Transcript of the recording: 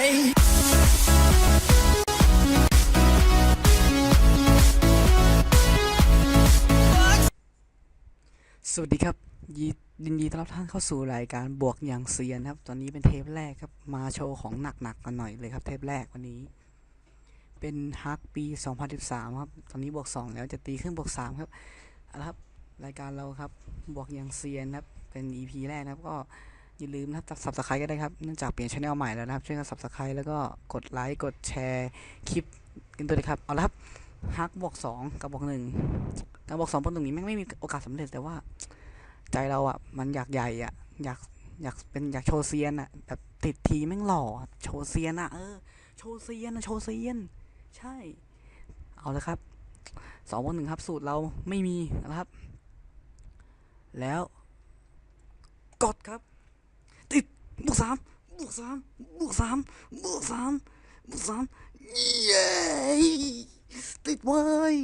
way. สวัสดีครับยินดีต้อนรับท่านเข้าสู่รายการบวกอย่างเซียนครับ ตอนนี้เป็นเทปแรกครับ มาโชว์ของหนักๆกันหน่อยเลยครับ เทปแรกวันนี้ เป็นฮักปี 2013 ครับ ตอนนี้บวก 2 แล้วจะตีขึ้นบวก 3 ครับเอาละครับ รายการเราครับบวกอย่างเซียนครับ เป็น EP แรกนะครับก็ อย่าลืมนะครับสับสไครต์ก็ได้ครับเนื่องจากเปลี่ยนช anel ใหม่แล้วนะครับช่วยกันสับสไครต์แล้วก็กดไลค์กดแชร์คลิปกันด้วยนะครับเอาละครับฮักบวก2กับบวก1การบวก2บวก1นี้แม่งไม่มีโอกาสสำเร็จแต่ว่า ใจเราอะมันอยากใหญ่อะอยากอยากเป็นอยากโชว์เซียนอะแบบติดทีแม่งหล่อโชว์เซียนอะเออโชว์เซียนอะโชว์เซียน ใช่ เอาลยครับสองบวกหนึ่งครับสูตรเราไม่มีนะครับ แล้วกดครับ บวกสามบว